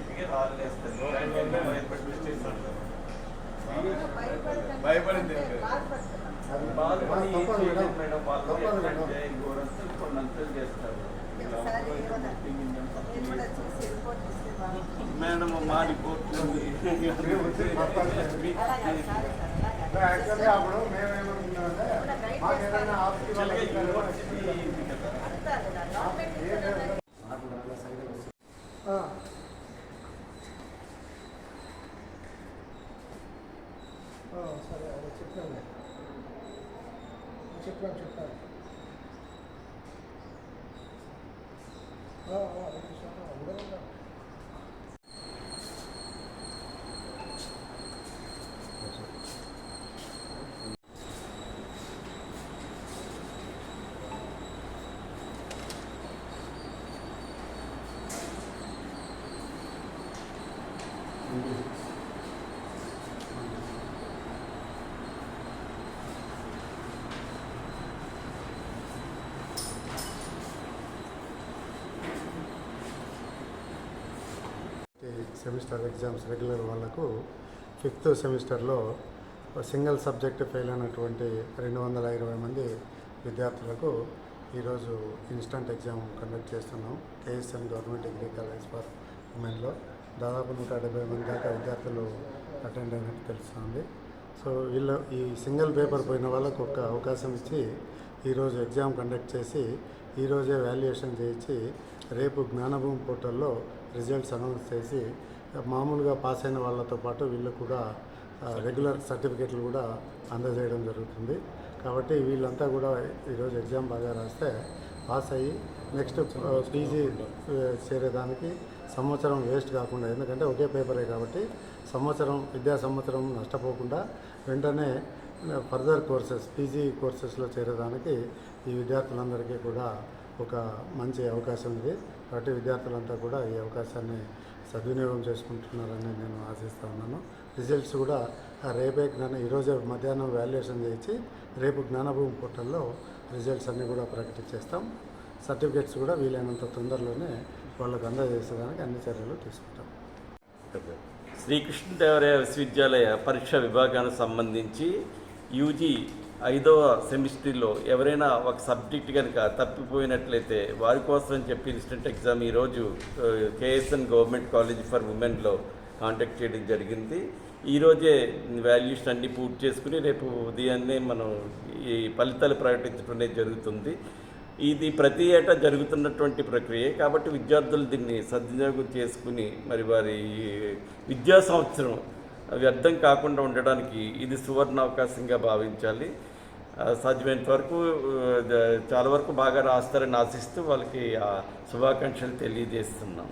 సహాయం చెప్పి రాళ్ళు వేస్తారు భయపడింది బాధపడి ఏం తప్పదు చేయలేదు మేడం. మేడం వాళ్ళు తప్పదు మేడం. ఎట్లంటే ఇంకోరంతా కొన్నంతలు చేస్తారు ఒకసారి ఏమన్నా నేను కూడా చూసి రిపోర్ట్ ఇస్తే బాగుంటుంది. మేడం మా రిపోర్ట్ ఉంది అలాగే సరే సార్ అలాగే యాక్చువల్లీ అప్పుడు మేమేమనుకున్నామంటే మాకు ఏదైనా ఆఫీస్ వాళ్ళకి యూనివర్సిటీ ఉంది కదా సరే అదే చెప్పాను చెప్పాను. చెప్పాను ఉండదు కదా. ఈ సెమిస్టర్ ఎగ్జామ్స్ రెగ్యులర్ వాళ్ళకు ఫిఫ్త్ సెమిస్టర్లో సింగిల్ సబ్జెక్ట్ ఫెయిల్ అయినటువంటి రెండు వందల ఇరవై మంది విద్యార్థులకు ఈరోజు ఇన్స్టంట్ ఎగ్జామ్ కండక్ట్ చేస్తున్నాం. KSN government degree college for ఉమెన్లో దాదాపు నూట డెబ్బై మంది దాకా విద్యార్థులు అటెండ్ అయినట్టు తెలుస్తుంది. సో వీళ్ళు ఈ సింగిల్ పేపర్ పోయిన వాళ్ళకు ఒక అవకాశం ఇచ్చి ఈరోజు ఎగ్జామ్ కండక్ట్ చేసి ఈరోజే వాల్యుయేషన్ చేయించి రేపు జ్ఞానభూమి పోర్టల్లో రిజల్ట్స్ అనౌన్స్ చేసి మామూలుగా పాస్ అయిన వాళ్ళతో పాటు వీళ్ళు కూడా రెగ్యులర్ సర్టిఫికెట్లు కూడా అందజేయడం జరుగుతుంది. కాబట్టి వీళ్ళంతా కూడా ఈరోజు ఎగ్జామ్ బాగా రాస్తే పాస్ అయ్యి నెక్స్ట్ పీజీ చేరేదానికి సంవత్సరం వేస్ట్ కాకుండా ఎందుకంటే ఒకే పేపరే కాబట్టి సంవత్సరం విద్యా సంవత్సరం నష్టపోకుండా వెంటనే ఫర్దర్ కోర్సెస్ పీజీ కోర్సెస్లో చేరేదానికి ఈ విద్యార్థులందరికీ కూడా ఒక మంచి అవకాశం ఇది. కాబట్టి విద్యార్థులంతా కూడా ఈ అవకాశాన్ని సద్వినియోగం చేసుకుంటున్నారని నేను ఆశిస్తా ఉన్నాను. రిజల్ట్స్ కూడా ఆ రేపే జ్ఞాన ఈరోజే మధ్యాహ్నం వాల్యుయేషన్ చేయించి రేపు జ్ఞానభూమి పోర్టల్లో రిజల్ట్స్ అన్నీ కూడా ప్రకటించేస్తాం. సర్టిఫికేట్స్ కూడా వీలైనంత తొందరలోనే వాళ్ళకు అందజేసేదానికి అన్ని చర్యలు తీసుకుంటాం. శ్రీకృష్ణదేవరాయ విశ్వవిద్యాలయ పరీక్ష విభాగానికి సంబంధించి యూజీ ఐదవ సెమిస్టర్లో ఎవరైనా ఒక సబ్జెక్ట్ కనుక తప్పిపోయినట్లయితే వారి కోసం చెప్పి ఇన్స్టెంట్ ఎగ్జామ్ ఈరోజు కేఎస్ఎన్ గవర్నమెంట్ కాలేజ్ ఫర్ ఉమెన్లో కాంటాక్ట్ చేయడం జరిగింది. ఈరోజే వాల్యూస్ అన్ని పూర్తి చేసుకుని రేపు ఉదయాన్నే మనం ఈ ఫలితాలు ప్రకటించడం అనేది జరుగుతుంది. ఇది ప్రతి ఏటా జరుగుతున్నటువంటి ప్రక్రియ కాబట్టి విద్యార్థులు దీన్ని సద్వినియోగం చేసుకుని మరి వారి విద్యా సంవత్సరం వ్యర్థం కాకుండా ఉండడానికి ఇది సువర్ణ అవకాశంగా భావించాలి. సాధ్యమైనంత వరకు చాలా వరకు బాగా రాస్తారని ఆశిస్తూ వాళ్ళకి ఆ శుభాకాంక్షలు తెలియజేస్తున్నాం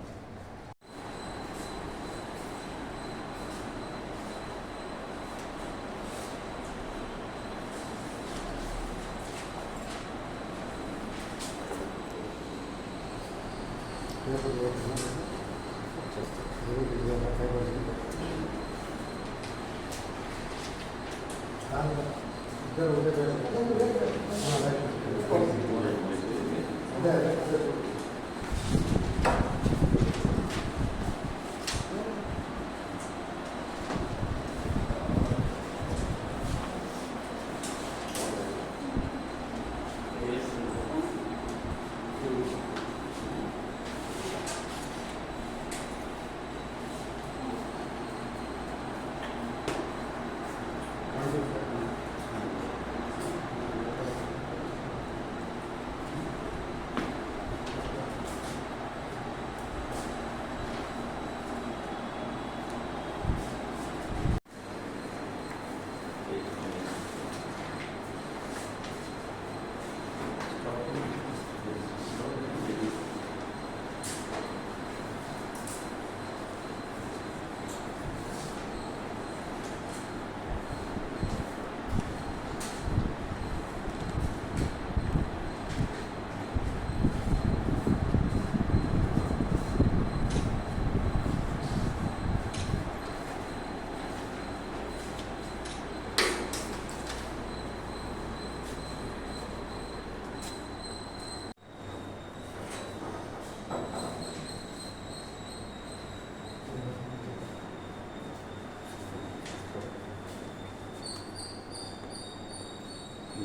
Thank you. അതെ അതെ.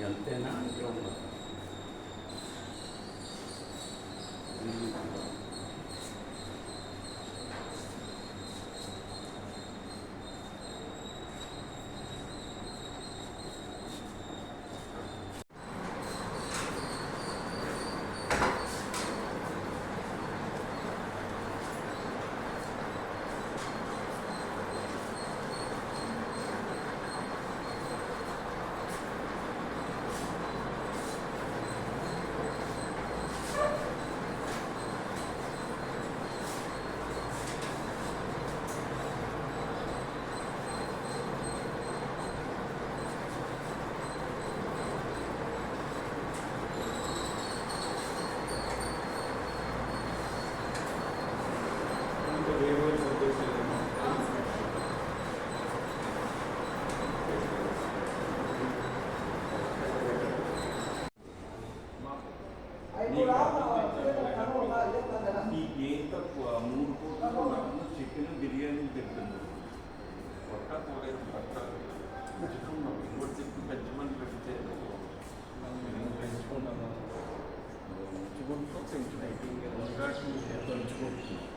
అంతేనా ఇంకా నీకు ఏం తక్కువ మూడు కోట్లు నాకు చికెన్ బిర్యానీ తింటుంది పొట్ట కూర పొట్ట పెంచుకున్నాం ఇంకోటి చెప్పి పెంచమని పెడితే నేను పెంచుకున్నాను ఉంచుకుంటూ పెంచుకుంటూ పెంచుకుంటున్నాను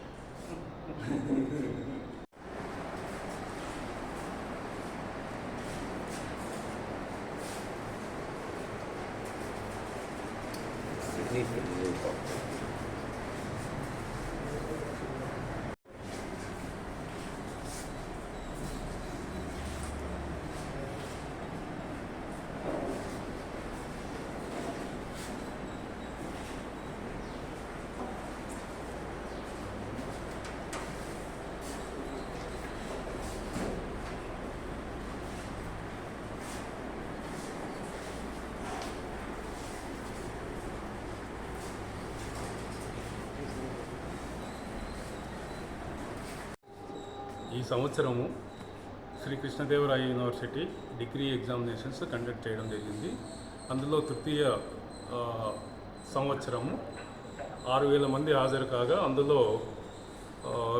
ఈ సంవత్సరము Shri Krishnadevaraya university degree examinations conduct చేయడం జరిగింది. అందులో తృతీయ సంవత్సరము ఆరు వేల మంది హాజరు కాగా అందులో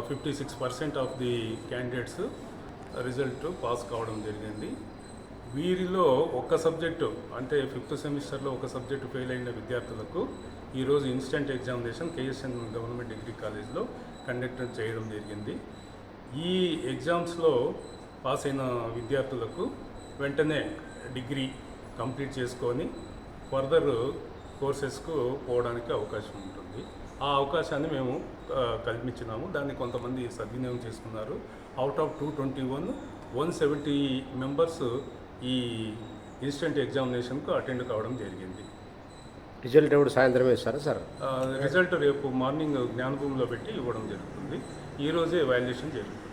fifty six percent of the candidates result pass కావడం జరిగింది. వీరిలో ఒక్క సబ్జెక్టు అంటే ఫిఫ్త్ సెమిస్టర్లో ఒక సబ్జెక్టు ఫెయిల్ అయిన విద్యార్థులకు ఈరోజు instant examination KSN government degree కాలేజ్లో కండక్ట్ చేయడం జరిగింది. ఈ ఎగ్జామ్స్లో పాస్ అయిన విద్యార్థులకు వెంటనే డిగ్రీ కంప్లీట్ చేసుకొని ఫర్దర్ కోర్సెస్కు పోవడానికి అవకాశం ఉంటుంది. ఆ అవకాశాన్ని మేము కల్పించినాము. దాన్ని కొంతమంది సద్వినియోగం చేసుకున్నారు. Out of two twenty one one seventy members ఈ ఇన్స్టెంట్ ఎగ్జామినేషన్కు అటెండ్ కావడం జరిగింది. రిజల్ట్ ఎప్పుడు సాయంత్రం ఇస్తారా సార్? రిజల్ట్ రేపు మార్నింగ్ జ్ఞానభూమిలో పెట్టి ఇవ్వడం జరుగుతుంది. ఈరోజే వాల్యుయేషన్ జరుగుతుంది.